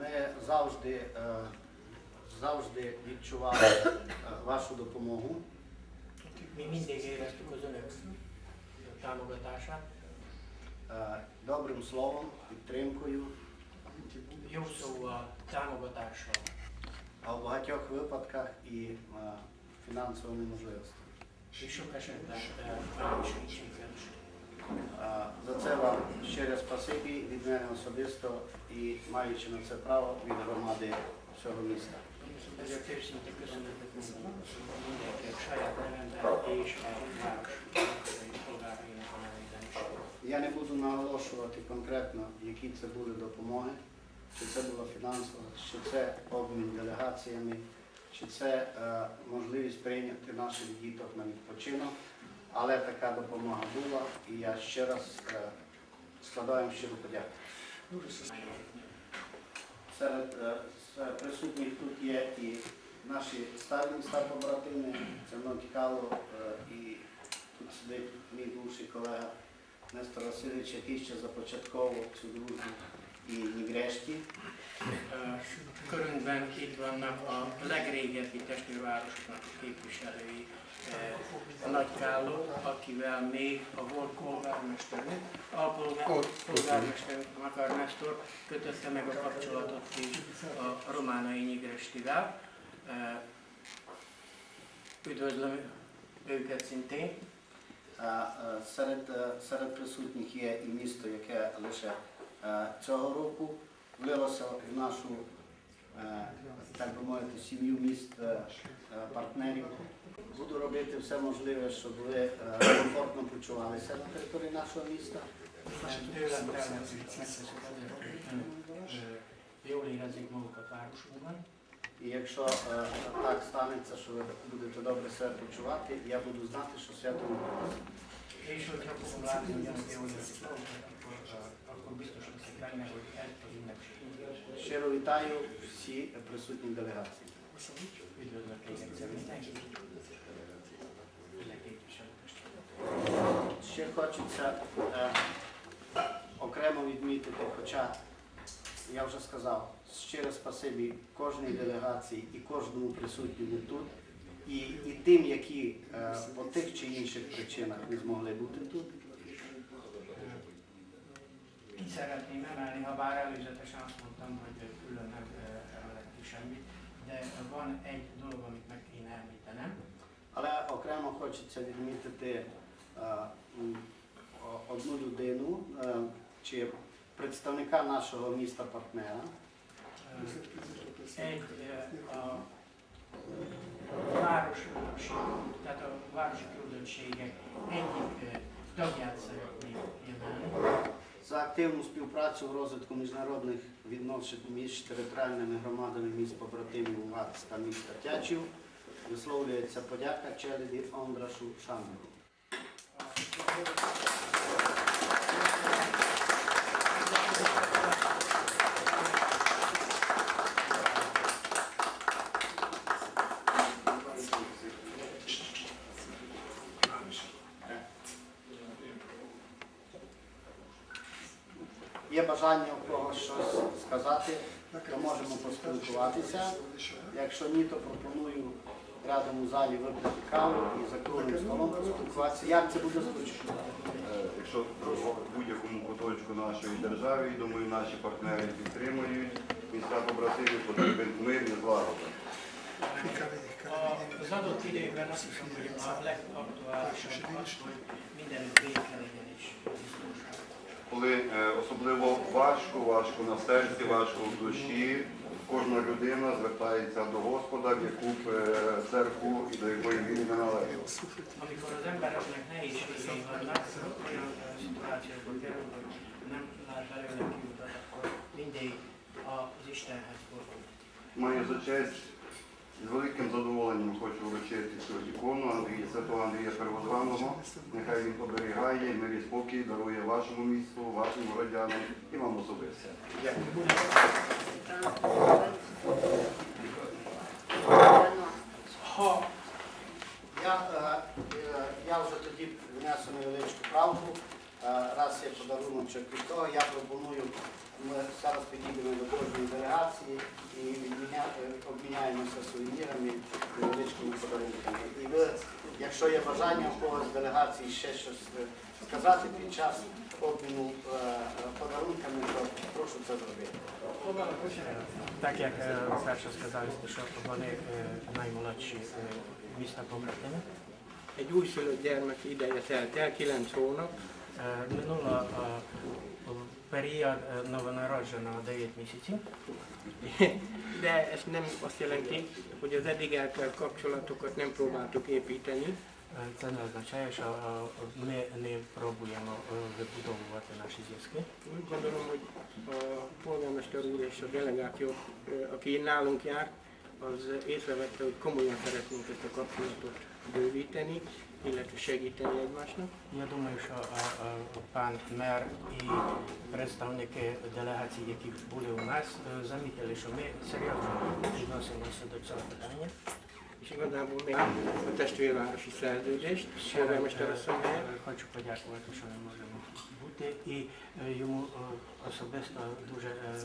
Ми завжди, е, завжди відчували е, вашу допомогу. Mi mindig éreztük az önök támogatását. е, добрим словом, підтримкою, Jó szóval, támogatással, а в багатьох випадках і фінансовими можливостями. sok esetben eh, За це вам щире спасибі від мене особисто і маючи на це право від громади всього міста. Я не буду наголошувати конкретно, які це були допомоги, чи це була фінансова, чи це обмін делегаціями, чи це е, можливість прийняти наших діток на відпочинок. Але така допомога була, і я ще раз е, складаю їм щиру подяку. Серед е, присутніх тут є і наші старі міста побратими, це Монтікало і тут сидить мій бувший колега Нестор Васильович, який ще започатковував цю дружбу і Нігрешті. Körünkben itt vannak a legrégebbi testvérvárosoknak a képviselői, a Nagykálló, akivel még a volt polgármesterünk, a polgár, polgármesterünk Makar Nestor kötötte meg a kapcsolatot is a románai Nyigrestivel. Eh, Üdvözlöm őket szintén. А, е, Серед, е, серед присутніх є і місто, яке лише е, цього року влилося в нашу, е, так би мовити, сім'ю міст е, е, партнерів. Буду робити все можливе, щоб ви е, комфортно почувалися на території нашого міста. І якщо е, так станеться, що ви будете добре себе почувати, я буду знати, що свято не буде. És hogyha fogom látni, hogy azt jól érzik magukat, Щиро вітаю всі присутні делегації. Ще хочеться е, окремо відмітити, хоча я вже сказав, щире спасибі кожній делегації і кожному присутньому тут, і, і тим, які е, по тих чи інших причинах не змогли бути тут. Ki szeretném emelni, ha bár előzetesen azt mondtam, hogy külön nem eh, emelek ki semmit, de van egy dolog, amit meg kéne említenem. Але окремо хочеться відмітити е, м, о- одну людину е, чи представника нашого міста партнера. Egy eh, a városi, tehát a városi küldöttségek egyik eh, tagját szeretnék kiemelni. За активну співпрацю в розвитку міжнародних відносин між територіальними громадами міст побратимів ВАЦ та міста Тячів висловлюється подяка Челеді Ондрашу Шандеру. Є бажання у когось щось сказати, то можемо поспілкуватися. Якщо ні, то пропоную рядом у залі випити каву і за круглим столом поспілкуватися. Як це буде зручно? Е, Якщо в будь-якому куточку нашої держави, думаю, наші партнери підтримують, міста побратими потрібен мир і злагода. Az adott időkben azt hiszem, hogy a legaktuálisabb az, hogy mindenütt béke legyen és biztonság. Коли е, особливо важко, важко на серці, важко в душі, кожна людина звертається до Господа, в яку б е, церкву і до якої він не належить. Amikor az embereknek nehézségei vannak, olyan ö, szituációkba nem lát belőle kiutat, akkor mindig az Istenhez fordul. Маю за честь з великим задоволенням хочу вручити цю ікону Андрія, святого Андрія Первозваного. Нехай він оберігає, мир і спокій дарує вашому місту, вашим городянам і вам особисто. Я, е, е, я вже тоді внесу невеличку правку. Е, Раз є подарунок від того, я пропоную, ми зараз підійдемо до кожної делегації і відміня- е, обміняємося сувенірами, невеличкими подарунками. І ви, якщо є бажання у когось з делегації ще щось е, сказати під час обміну е, подарунками, то прошу це зробити. Так як е, перше сказали, що вони е, наймолодші е, міста побратими. Egy újszülött gyermek ideje telt el, 9 hónap, Е, Period novonarodzsona a 9 misici, de ez nem azt jelenti, hogy az eddig eltelt kapcsolatokat nem próbáltuk építeni. Co nie oznaczaje, że my nie próbujemy wybudowywać nasze związki. Gondolom, hogy a polgármester úr és a delegáció, aki nálunk járt, az észrevette, hogy komolyan szeretnénk ezt a kapcsolatot bővíteni, illetve segíteni egymásnak. Я думаю, що е, е, пан мер і представники делегацій, які були у нас, е, замітили, що ми серйозно відносимося до цього питання. És igazából még a testvérvárosi szerződést, Ще раз, polgármester е, asszony е, хочу подякувати, що ми можемо бути. І е, йому е, особисто дуже е, е,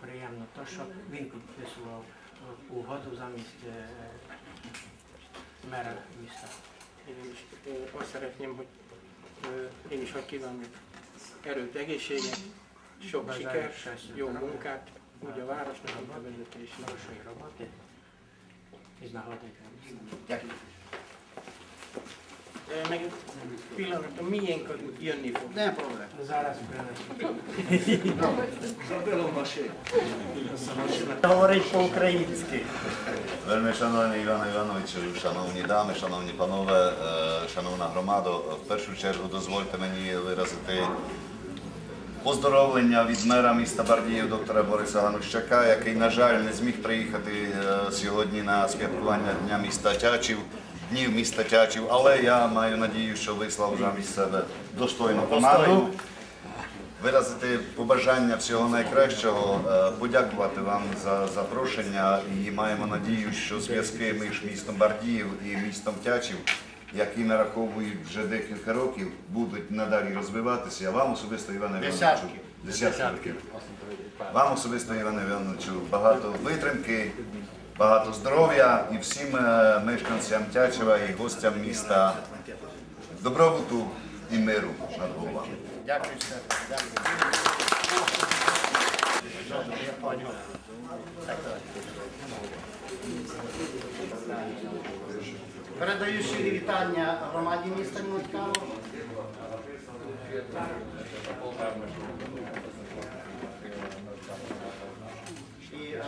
приємно те, що він підписував е, угоду замість е, мера міста. Én is azt szeretném, hogy én is hadd kívánok erőt, egészséget, sok sikert, jó munkát, úgy a városnak, mint a vezetésnek. És nálad nekem. Meg egy pillanat, a miénk jönni fog. Говорить по-українськи. Вельми шановний Іван Івановичу, шановні дами, шановні панове, шановна громада, в першу чергу дозвольте мені виразити поздоровлення від мера міста Бардіїв доктора Бориса Ганущака, який, на жаль, не зміг приїхати сьогодні на святкування Дня міста Тячів, днів міста Тячів, але я маю надію, що вислав замість себе достойну команду. Виразити побажання всього найкращого, е, подякувати вам за запрошення і маємо надію, що зв'язки між містом Бардіїв і містом Тячів, які нараховують вже декілька років, будуть надалі розвиватися. Вам особисто Іване Івановичу, Десятки. десятки років. Вам особисто Іване Івановичу багато витримки, багато здоров'я і всім е, мешканцям Тячева і гостям міста добробуту і миру над головами. Дякую. Передаю щирі вітання громаді міста Німецького. І е,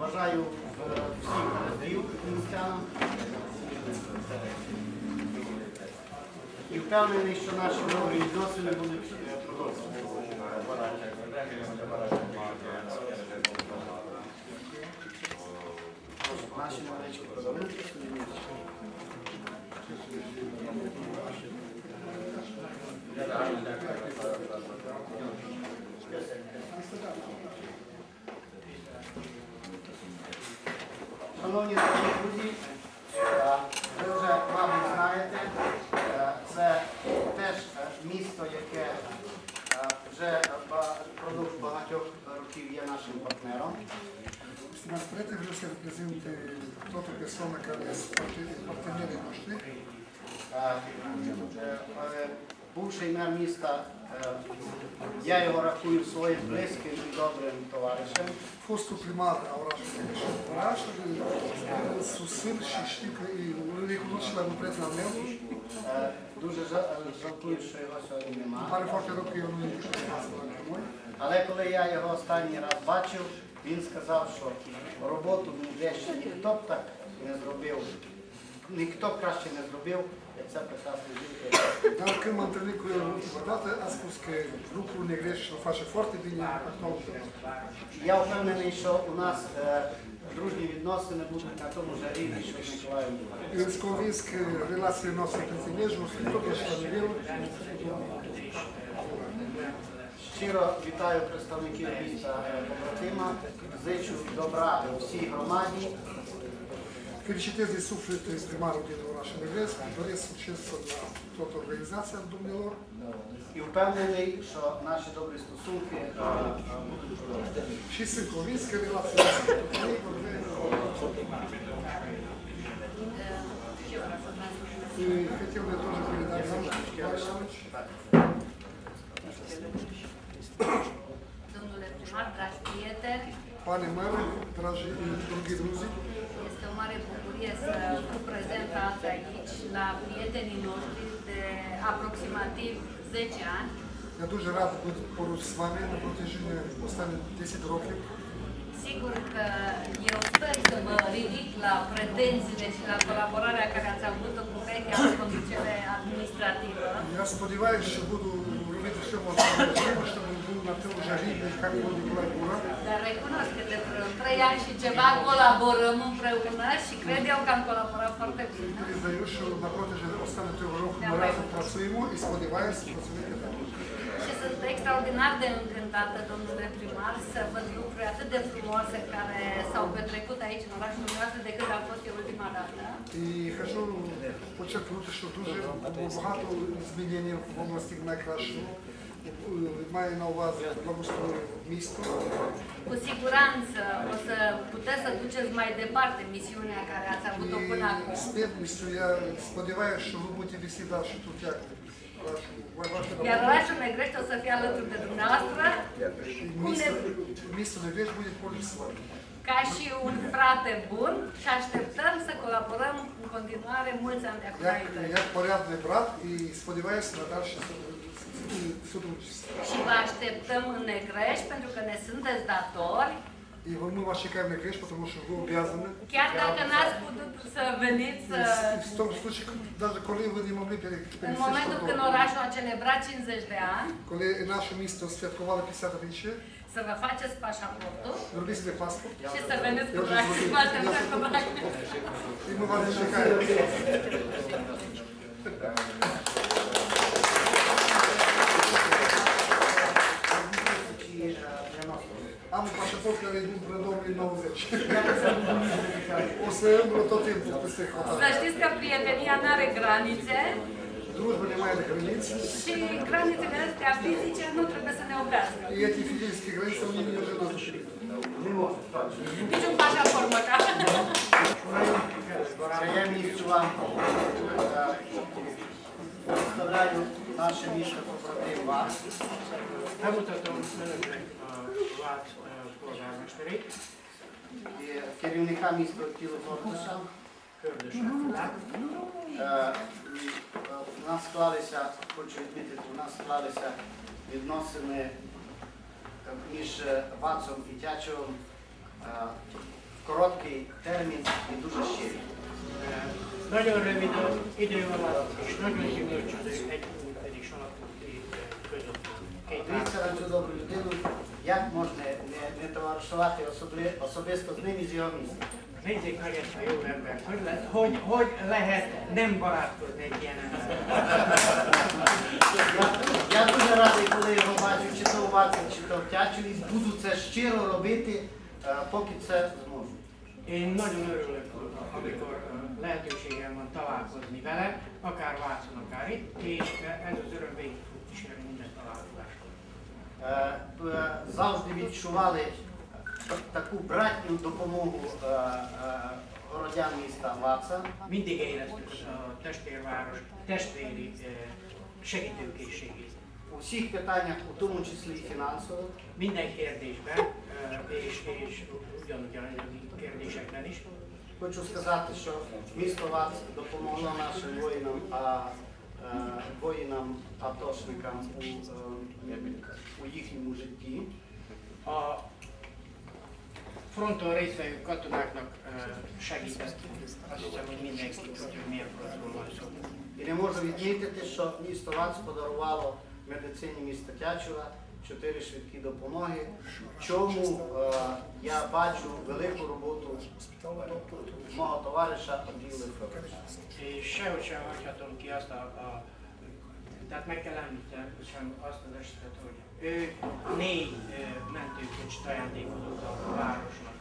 бажаю всім здоров'я містянам. І впевнений, що наші добрі відносини будуть продовжуватися. Наші подарунки сувенірчики. Шановні друзі, е, ви вже, мабуть, знаєте, е, це теж е, місто, яке вже впродовж багатьох років є нашим партнером. Nas pretega se represente toată persoana care este partenerii noștri. Е, е, е, Бувший мер міста, я його рахую своїм близьким і добрим товаришем. Fostul primar a orașului și oraș, îl susțin și știu că îl recunosc și la un prieten al meu. Е, Дуже жа- е, жалкую, що його сьогодні немає. știu ce asta la noi. Але коли я його останній раз бачив, він сказав, що роботу в Нідеші ніхто б так не зробив, ніхто б краще не зробив, як ця прекрасна жінка. Dar când m-am întâlnit cu el ultima dată, a spus că lucrul negreș îl face foarte bine primar. Я впевнений, що у нас е, дружні відносини будуть на тому ж рівні, що в Миколаєві. Eu sunt convins că relațiile noastre între Ținești vor fi totuși la nivelul Щиро вітаю представників міста е, побратима, зичу добра всій громаді Felicitez de suflet primarul din orașul Negresc, doresc succes la toată organizația domnilor І впевнений, що наші добрі стосунки е, е, будуть продовжувати. și sunt convins că relațiile astea cu ei vor veni И хотел бы тоже передать вам, Иван Иванович, Domnule primar, dragi prieteni, Pane mele, dragi dragi druzi, este o mare bucurie să fiu prezentă azi aici la prietenii noștri de aproximativ 10 ani. я дуже радий бути поруч з вами на протяжении останніх 10 років. Sigur că eu sper să mă ridic la pretențiile și la colaborarea care ați avut-o cu vechea conducere administrativă. Я сподіваюся, що буду робити все можливе, щоб був на тому ж рівні, як було Ніколай Бура. Dar recunosc că de vreo 3 ani și ceva colaborăm împreună și cred eu că am colaborat foarte bine. Признаю, що на протязі останнього цього року ми разом працюємо і сподіваюся працювати далі. Și sunt extraordinar de încântată, domnule primar, să văd lucruri atât de frumoase care s-au petrecut aici în orașul dumneavoastră de când am fost eu ultima dată. І хочу подчеркнути, що дуже багато змінень в області на кращому. Маю на увазі благоустрою міста. Cu siguranță o să puteți să duceți mai departe misiunea care ați avut-o până І acum. з певністю я сподіваюся, що ви будете вести далі тут як вашу вашу Iar роботу. orașul Negrești o să fie alături de dumneavoastră, І Місто, місто Невеж буде поруч з вами. ca și un frate bun și așteptăm să colaborăm în continuare mulți ani de acum Як, înainte. як порядний брат і сподіваюся на далі сотрудничество. Și vă așteptăm în Negrești pentru că ne sunteți datori, І ми вас чекаємо на криш, тому що ви обов'язані. chiar dacă n-ați putut să veniți să І в тому случаї, навіть коли ви не могли пере- În пересічь momentul când кордон, orașul a celebrat 50 de ani, коли наше місто святкувало 50 річчя, să vă faceți pașaportul зробіть собі паспорт. și să veniți Eu cu și drag. zvodit. Vă așteptăm cu drag. O să îmbră tot timpul peste Să hotare. știți că prietenia nu are granițe Дружба не має границь. și granițele astea fizice nu trebuie să ne oprească. І ці фізичні границі вони не вже нас Nici un pașaport măcar. Приємністю вам е, представляю наше місто побратим вас. Bemutatom önöknek a Vác eh, polgármesterét, і керівника міста Тіло Фортуса. Kördös Attilát. Е, У нас склалися, хочу відмітити, у нас склалися відносини е, між е, Вацом і Тячевим е, в короткий термін і дуже щирі. Nagyon rövid idő alatt людину, як можна не, не товаришувати особли, особисто з ним і з його містом. Nézzék meg ezt a jó embert, hogy, le, hogy, hogy lehet nem barátkozni egy ilyen emberrel. Я, я дуже радий, коли його бачу, чи то у Ваці, чи то в Тячеві. Буду це щиро робити, е, поки це зможу. Én nagyon örülök, amikor eh, lehetőségem van találkozni vele, akár Vácon, akár itt, és eh, ez az öröm végig Завжди відчували таку братню допомогу е, е, городян міста Ваца. Mindig éreztük a testvérváros testvéri segítőkészségét. У всіх питаннях, у тому числі і фінансово. Minden kérdésben, és, és ugyanúgy kérdésekben is. Хочу сказати, що місто Вац допомогло нашим воїнам, а е, воїнам, атошникам у, е, у їхньому житті. Hogy mindenki tudja, hogy milyen frontról. І не можу відмітити, що місто Вац подарувало медицині міста Тячева чотири швидкі допомоги. Чому е, я бачу велику роботу мого товариша Андрія sehogy sem hagyhatom ki azt a, a tehát meg kell említenem sem azt az esetet, hogy ő négy eh, mentőkocsit ajándékozott a városnak.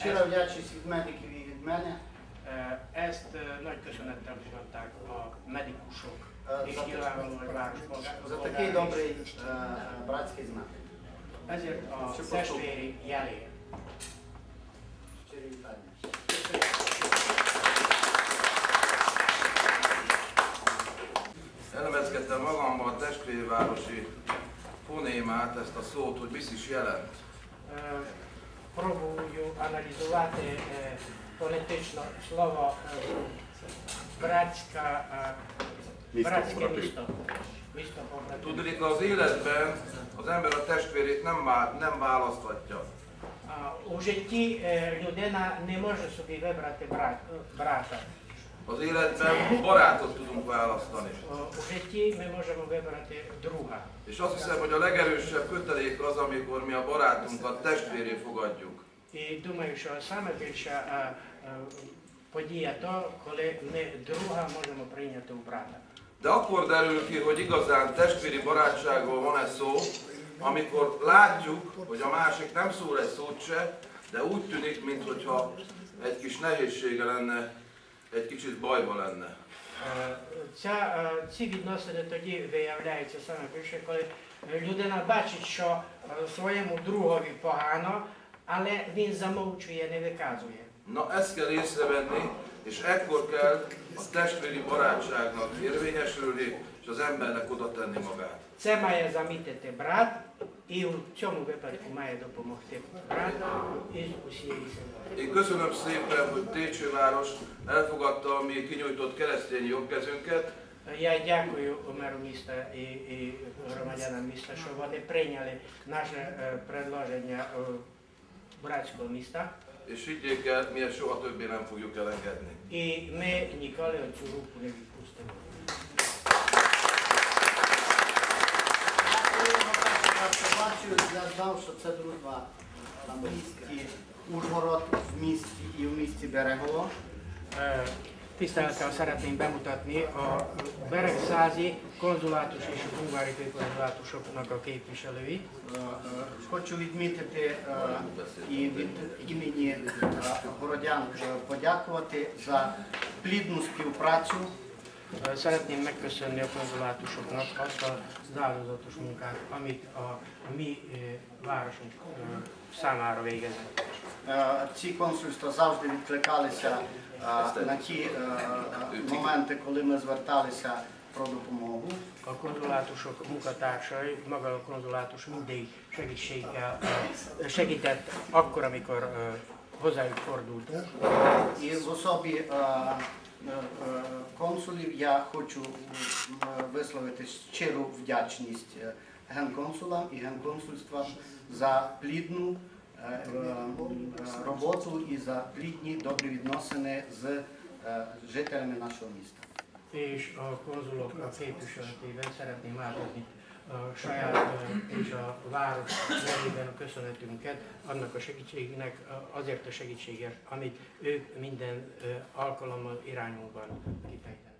Щира вдячність від медиків і від мене. Eh, ezt ö, nagy köszönettel fogadták a medikusok, Ö, és за- nyilvánvalóan a várospolgárok. За такий добрий е, братський знак. Ezért a testvéri jelé. Щирі Elemezgettem magamban a testvérvárosi fonémát, ezt a szót, hogy mit is jelent. Е, братська, е, братське місто. Місто побратимів. Tudnék, az életben az ember a testvérét nem, vá- nem választhatja. У житті людина не може собі вибрати брата. Az életben barátot tudunk választani. О, У житті ми можемо вибрати друга. És azt hiszem, hogy a legerősebb kötelék az, amikor mi a barátunkat testvéré fogadjuk. І думаю, що саме більша е, е, подія то, коли ми друга можемо прийняти у брата. De akkor derül ki, hogy igazán testvéri barátságról van-e szó, amikor látjuk, hogy a másik nem szól egy szót se, de úgy tűnik, mintha egy kis nehézsége lenne, egy kicsit bajban lenne. Е, Ця, е, ці відносини тоді виявляються саме більше, коли людина бачить, що е, своєму другові погано, але він замовчує, не виказує. Na ezt kell észrevenni, és ekkor kell a testvéri barátságnak érvényesülni, és az embernek oda tenni magát. Це має замітити брат, і у цьому випадку має допомогти брат із усієї сили. Én köszönöm szépen, hogy Técsőváros elfogadta a mi kinyújtott keresztény jogkezünket, Я дякую меру міста і, і громадянам міста, що вони прийняли наше е, предложення е, братського міста. és higgyék el, mi ezt soha többé nem fogjuk elengedni. І ми ніколи цю руку не відпустимо. Я я знав, що це дружба в місті Ужгород, в місті і в місті Берегово. Tisztelettel szeretném bemutatni a Beregszázi konzulátus és a hungári konzulátusoknak a képviselői. Хочу відмітити е, і від імені е, городян е, подякувати за плідну співпрацю. Ö, Szeretném megköszönni a konzulátusoknak azt az áldozatos munkát, amit a mi ö, városunk ö, számára végezett. Е, Ці консульства завжди відкликалися е, на ті е, е, моменти, коли ми зверталися про допомогу. A konzulátusok munkatársai, maga a konzulátus mindig segítséggel ö, segített akkor, amikor ö, hozzájuk fordultunk. І в особі е, е, е, консулів я хочу висловити щиру вдячність е, генконсулам і генконсульствам за плідну е, е, е, роботу і за плідні добрі відносини з е, жителями нашого міста. és a konzulok a képviseletében szeretném átadni a saját és a város nevében a köszönetünket annak a segítségnek, azért a segítségért, amit ők minden alkalommal irányunkban kifejtenek.